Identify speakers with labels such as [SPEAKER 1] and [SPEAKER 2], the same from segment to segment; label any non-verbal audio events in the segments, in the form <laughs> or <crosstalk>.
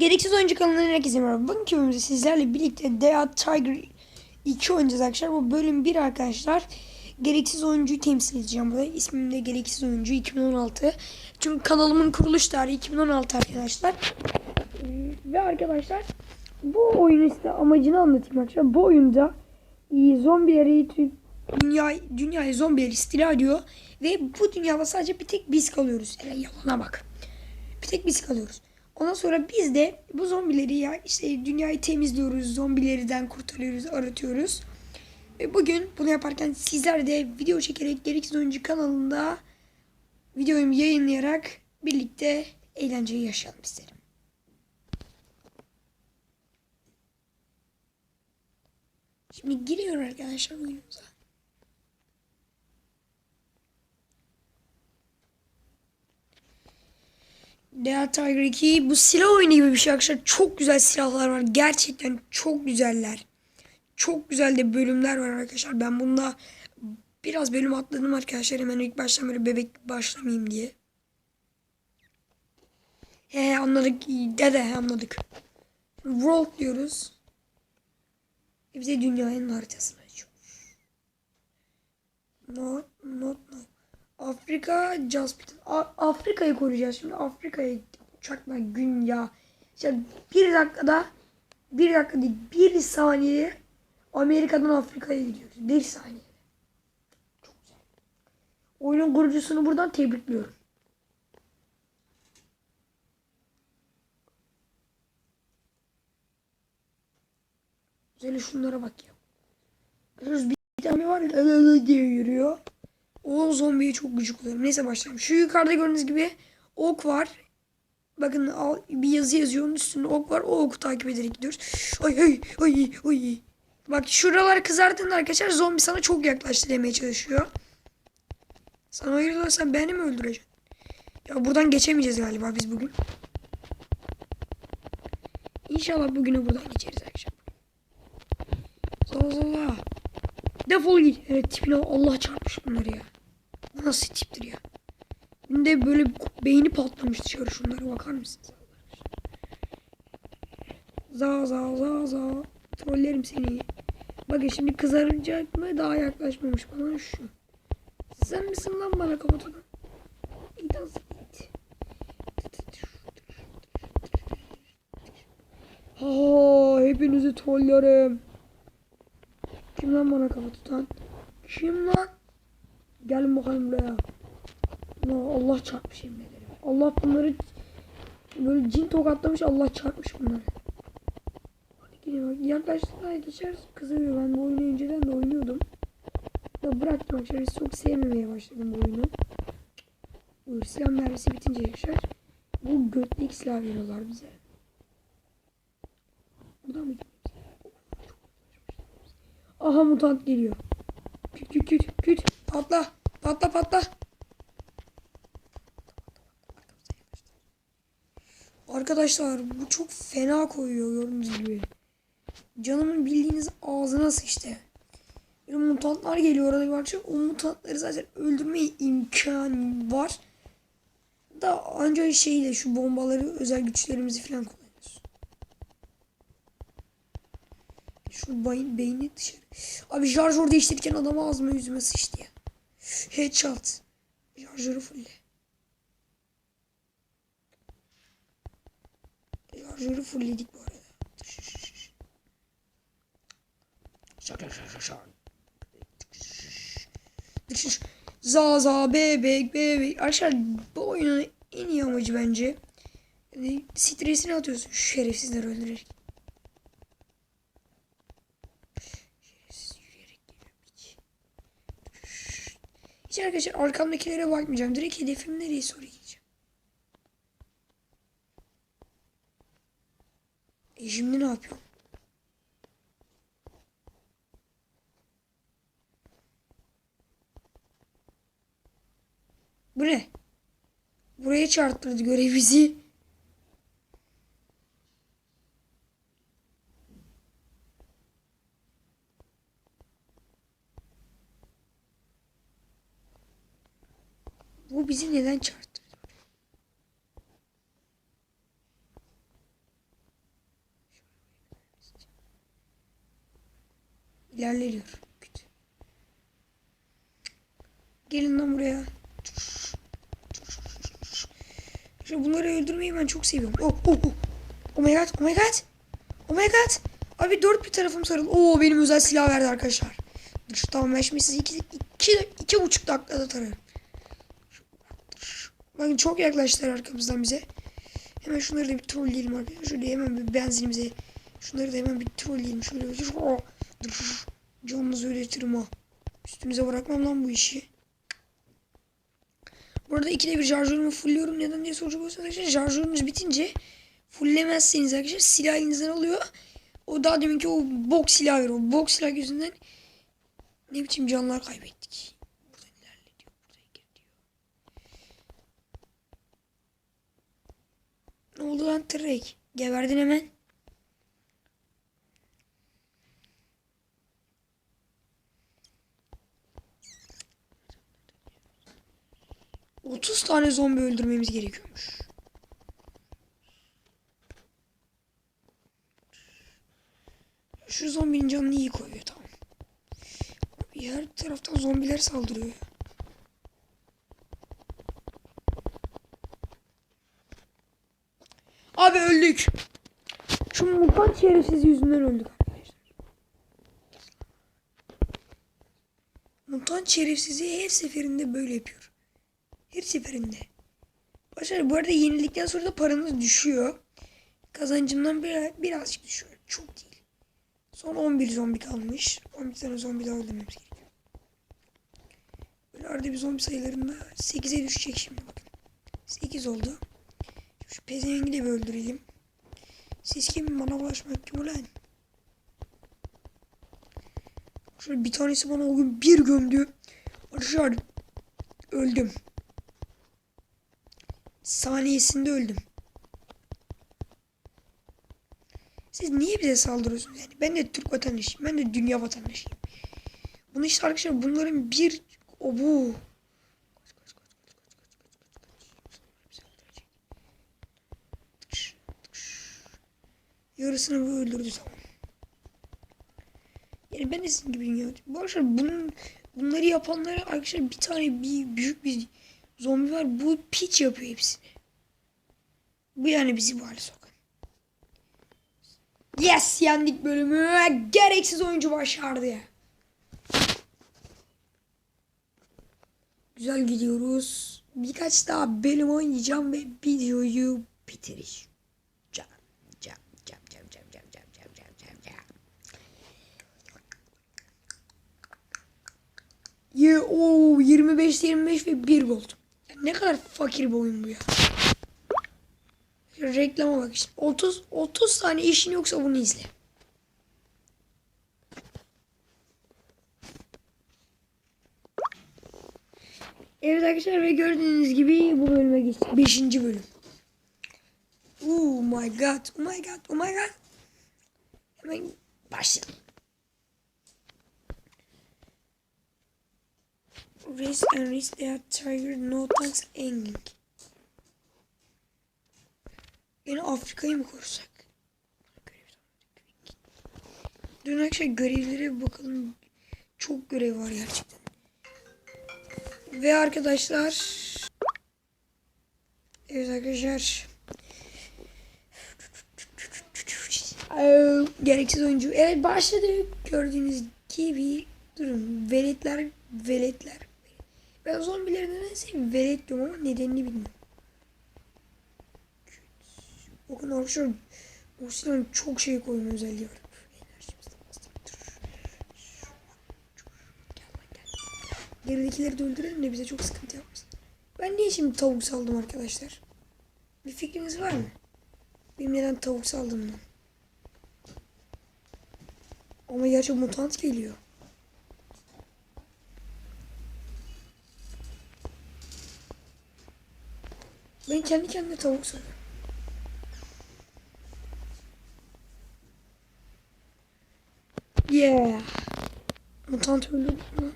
[SPEAKER 1] Gereksiz oyuncu kanalından herkese merhaba. Bugünkü bölümümüzde sizlerle birlikte Dead Tiger 2 oynayacağız arkadaşlar. Bu bölüm 1 arkadaşlar. Gereksiz oyuncuyu temsil edeceğim burada. İsmim de Gereksiz Oyuncu 2016. Çünkü kanalımın kuruluş tarihi 2016 arkadaşlar. Ve arkadaşlar bu oyunun işte amacını anlatayım arkadaşlar. Bu oyunda zombileri dünya dünyayı zombiler istila ediyor ve bu dünyada sadece bir tek biz kalıyoruz. Hele yalana bak. Bir tek biz kalıyoruz. Ondan sonra biz de bu zombileri ya işte dünyayı temizliyoruz, zombilerden kurtarıyoruz, aratıyoruz. Ve bugün bunu yaparken sizler de video çekerek Gereksiz Oyuncu kanalında videoyu yayınlayarak birlikte eğlenceyi yaşayalım isterim. Şimdi giriyor arkadaşlar oyunumuza. Dead Tiger 2 bu silah oyunu gibi bir şey arkadaşlar. Çok güzel silahlar var. Gerçekten çok güzeller. Çok güzel de bölümler var arkadaşlar. Ben bunda biraz bölüm atladım arkadaşlar. Hemen ilk baştan böyle bebek başlamayayım diye. He anladık. Dede anladık. World diyoruz. E bize dünyanın haritasını açıyor. No, not no. Afrika Jaspit. Afrika'yı koruyacağız şimdi. Afrika'ya uçakla gün ya. İşte bir dakikada bir dakika değil bir saniyede Amerika'dan Afrika'ya gidiyoruz. Bir saniyede. Çok güzel. Oyunun kurucusunu buradan tebrikliyorum. Güzel şunlara bak ya. Bir tane var <laughs> diye yürüyor. O zombiye çok gıcık oluyorum. Neyse başlayalım. Şu yukarıda gördüğünüz gibi ok var. Bakın al, bir yazı yazıyor. Onun üstünde ok var. O oku takip ederek gidiyoruz. Ay ay ay ay. Bak şuralar kızardığında arkadaşlar zombi sana çok yaklaştı demeye çalışıyor. Sana hayırdır sen beni mi öldüreceksin? Ya buradan geçemeyeceğiz galiba biz bugün. İnşallah bugünü buradan geçeriz arkadaşlar. Allah Allah. Defol git. Evet tipine Allah çarpmış bunları ya. Nasıl tiptir ya? Da böyle beyni patlamış dışarı şunlara bakar mısınız? Za za za za. Trollerim seni. Bakın şimdi kızaracak mı? Daha yaklaşmamış bana şu. Sen misin lan bana kapatan? İyi. Ha, hepinizi trollerim. Kim lan bana kafa tutan? Kim lan? Gelin bakalım buraya. Ya Allah çarpmış yemin. Allah bunları böyle cin tokatlamış Allah çarpmış bunları. Yaklaştıkça geçer kızıyor. Ben bu oyunu önceden de oynuyordum. Da bıraktım arkadaşlar. Çok sevmemeye başladım bu oyunu. Bu silah mermisi bitince yaşar. Bu götlük silah veriyorlar bize. Buradan mı gidiyoruz? Aha mutant geliyor. Küt küt küt küt. Patla. Patla patla. Arkadaşlar bu çok fena koyuyor gördüğünüz gibi. Canımın bildiğiniz ağzına sıçtı. Böyle mutantlar geliyor orada bir. O mutantları zaten öldürmeye imkan var. Da ancak şeyle şu bombaları özel güçlerimizi falan kullanıyoruz. Şu beyin, beyni dışarı. Abi şarjör değiştirirken adam ağzıma yüzüme sıçtı ya. Headshot. Şarjörü fulle. Şarjörü fullledik bu arada. Şak şak şak şak şak. Za za bebek bebek. Arkadaşlar bu oyunun en iyi amacı bence. Yani stresini atıyorsun şu şerefsizleri öldürerek. Şerefsiz yürüyerek geliyor hiç. Hiç arkadaşlar arkamdakilere bakmayacağım. Direkt hedefim nereye gideceğim. E şimdi ne yapıyorum? Bu ne? Buraya çarptırdı görev bizi. bizi neden çarptı? İlerliyor. Gelin lan buraya. Şimdi bunları öldürmeyi ben çok seviyorum. Oh, oh, oh. oh my god, oh my god. Oh my god. Abi dört bir tarafım sarıl. Oo benim özel silah verdi arkadaşlar. Dur, tamam ben şimdi sizi iki, iki, iki, iki buçuk dakikada tararım. Bakın çok yaklaştılar arkamızdan bize. Hemen şunları da bir trolleyelim arkadaşlar. Şöyle hemen bir benzinimize. Şunları da hemen bir trolleyelim. Şöyle bir oh, dur. Canınızı öğretirim ha. Üstünüze bırakmam lan bu işi. Burada ikide bir şarjörümü fullüyorum. Neden diye soracak olursanız arkadaşlar şarjörünüz bitince fullemezseniz arkadaşlar silah elinizden alıyor. O daha deminki o bok silah veriyor. O bok silah yüzünden ne biçim canlar kaybettik. Ne oldu lan Trek? Geberdin hemen. Otuz tane zombi öldürmemiz gerekiyormuş. Şu zombinin canını iyi koyuyor tamam. Abi her taraftan zombiler saldırıyor. Abi öldük. Şu mutant şerefsiz yüzünden öldük arkadaşlar. Mutant şerefsizi her seferinde böyle yapıyor. Her seferinde. Başlar bu arada yenilikten sonra da paranız düşüyor. Kazancımdan bir, birazcık düşüyor. Çok değil. Son 11 zombi kalmış. 11 tane zombi daha öldürmemiz gerekiyor. Böyle arada bir zombi sayılarında 8'e düşecek şimdi bakın. 8 oldu. Şu pezevengi de bir. Siz kim bana bulaşmak kim ulan? Şöyle bir tanesi bana o gün bir gömdü. Arkadaşlar öldüm. Saniyesinde öldüm. Siz niye bize saldırıyorsunuz yani? Ben de Türk vatandaşıyım. Ben de dünya vatandaşıyım. Bunu işte arkadaşlar bunların bir o bu. Yarısını öldürdü tamam. Yani ben de sizin gibiyim ya. Bu arkadaşlar bunun, bunları yapanları arkadaşlar bir tane bir büyük bir zombi var. Bu piç yapıyor hepsini. Bu yani bizi bu hale sokan. Yes yendik bölümü. Gereksiz oyuncu başardı ya. Güzel gidiyoruz. Birkaç daha bölüm oynayacağım ve videoyu bitireceğim. Ye, oo, 25 25 ve 1 gold. Ya ne kadar fakir bir oyun bu ya. Reklama bak işte. 30 30 tane işin yoksa bunu izle. Evet arkadaşlar ve gördüğünüz gibi bu bölüme geçtik. 5. bölüm. Oh my god. Oh my god. Oh my god. Hemen başlayalım. Race and they are tiger no thanks hanging. Yine Afrika'yı mı korsak? Dün akşam görevlere bakalım. Çok görev var gerçekten. Ve arkadaşlar Evet arkadaşlar Gereksiz oyuncu Evet başladı Gördüğünüz gibi Durun veletler Veletler Ben zombileri nedense velet ama nedenini bilmiyorum Bakın arkadaşlar silahın çok şey koyma özelliği var Enerjimizi bastırır. Lan. Geridekileri de öldürelim de bize çok sıkıntı yapmasın. Ben niye şimdi tavuk saldım arkadaşlar? Bir fikriniz var mı? Benim neden tavuk saldığımdan. Ama gerçi mutant geliyor. Ben kendi kendime tavuk sanıyorum. Yeah. Mutant öldürdük mü?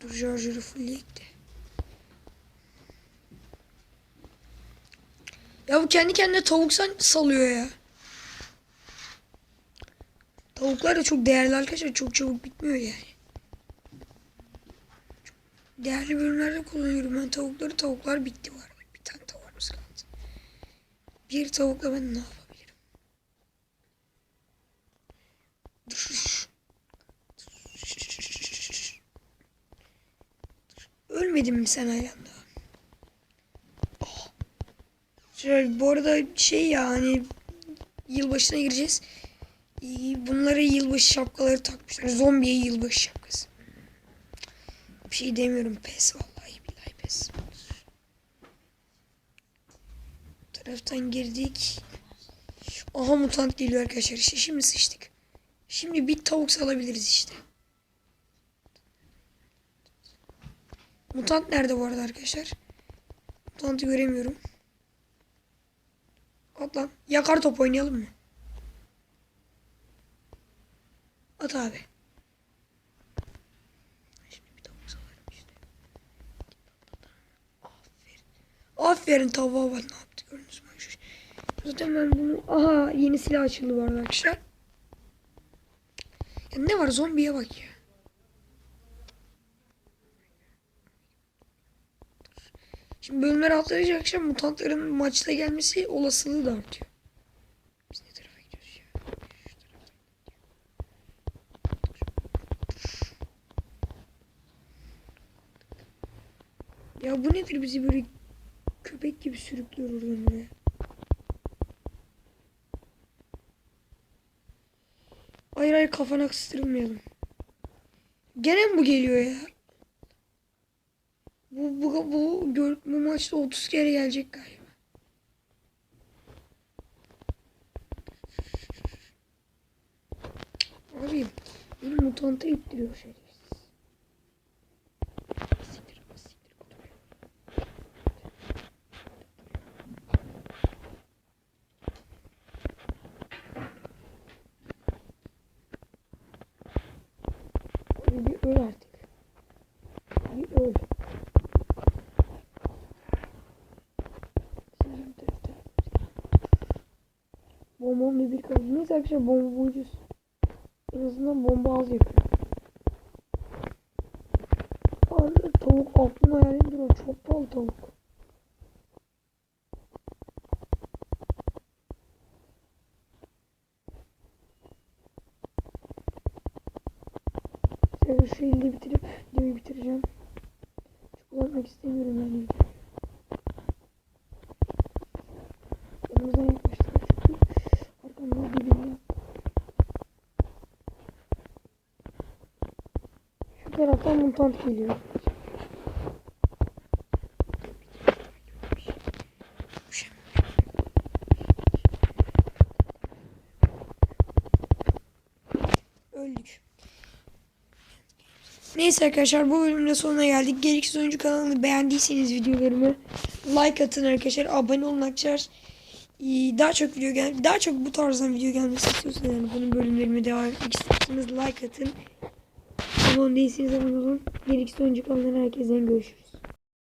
[SPEAKER 1] Dur şarjörü fullleyek de. Ya bu kendi kendine tavuk salıyor ya. Tavuklar da çok değerli arkadaşlar. Çok çabuk bitmiyor yani. Değerli bölümlerde kullanıyorum ben tavukları. Tavuklar bitti var. Bir tane tavuğumuz kaldı. Bir tavukla ben ne yapabilirim? Ölmedin mi sen hala? Oh. Şöyle, bu arada şey ya hani yılbaşına gireceğiz. Bunlara yılbaşı şapkaları takmışlar. Zombiye yılbaşı. Şey demiyorum pes vallahi billahi pes. Bu taraftan girdik. Aha mutant geliyor arkadaşlar. İşte şimdi sıçtık. Şimdi bir tavuk salabiliriz işte. Mutant nerede bu arada arkadaşlar? Mutantı göremiyorum. At lan. Yakar top oynayalım mı? At abi. Şimdi bir tavuk salarım işte. Aferin. Aferin tavuğa bak ne yaptı gördünüz mü? Zaten ben bunu... Aha yeni silah açıldı bu arada arkadaşlar. Ya ne var zombiye bak ya. Şimdi bölümler atlayınca akşam mutantların maçta gelmesi olasılığı da artıyor. Biz ne tarafa gidiyoruz ya? Ya bu nedir bizi böyle köpek gibi sürüklüyor oradan buraya. Hayır hayır kafana kıstırılmayalım. Gene mi bu geliyor ya? Bu, bu, bu, gör, bu maçta 30 kere gelecek galiba. Abi beni mutanta ittiriyor şerefsiz. Siktir, siktir, oturuyor. Abi bir öl artık. Bir öl. Bomba bir bir kaldı. Neyse arkadaşlar bomba ucuz. En azından bomba az yapıyor. Abi tavuk aklım hayalim duruyor. Çok pahalı tavuk. Şöyle şu elde bitirip videoyu bitireceğim. Uzatmak istemiyorum ben videoyu. Yanımızdan yaklaştık çünkü arkamda dibinde. Şu taraftan mutant geliyor. Öldük. Neyse arkadaşlar bu bölümde sonuna geldik. Gereksiz oyuncu kanalını beğendiyseniz videolarımı like atın arkadaşlar. Abone olun arkadaşlar. Ee, Daha çok video gel daha çok bu tarzdan video gelmesi istiyorsanız yani bunun bölümlerime devam etmek istiyorsanız like atın. Abone değilseniz abone olun. Gereksiz oyuncu kanalına herkesten görüşürüz.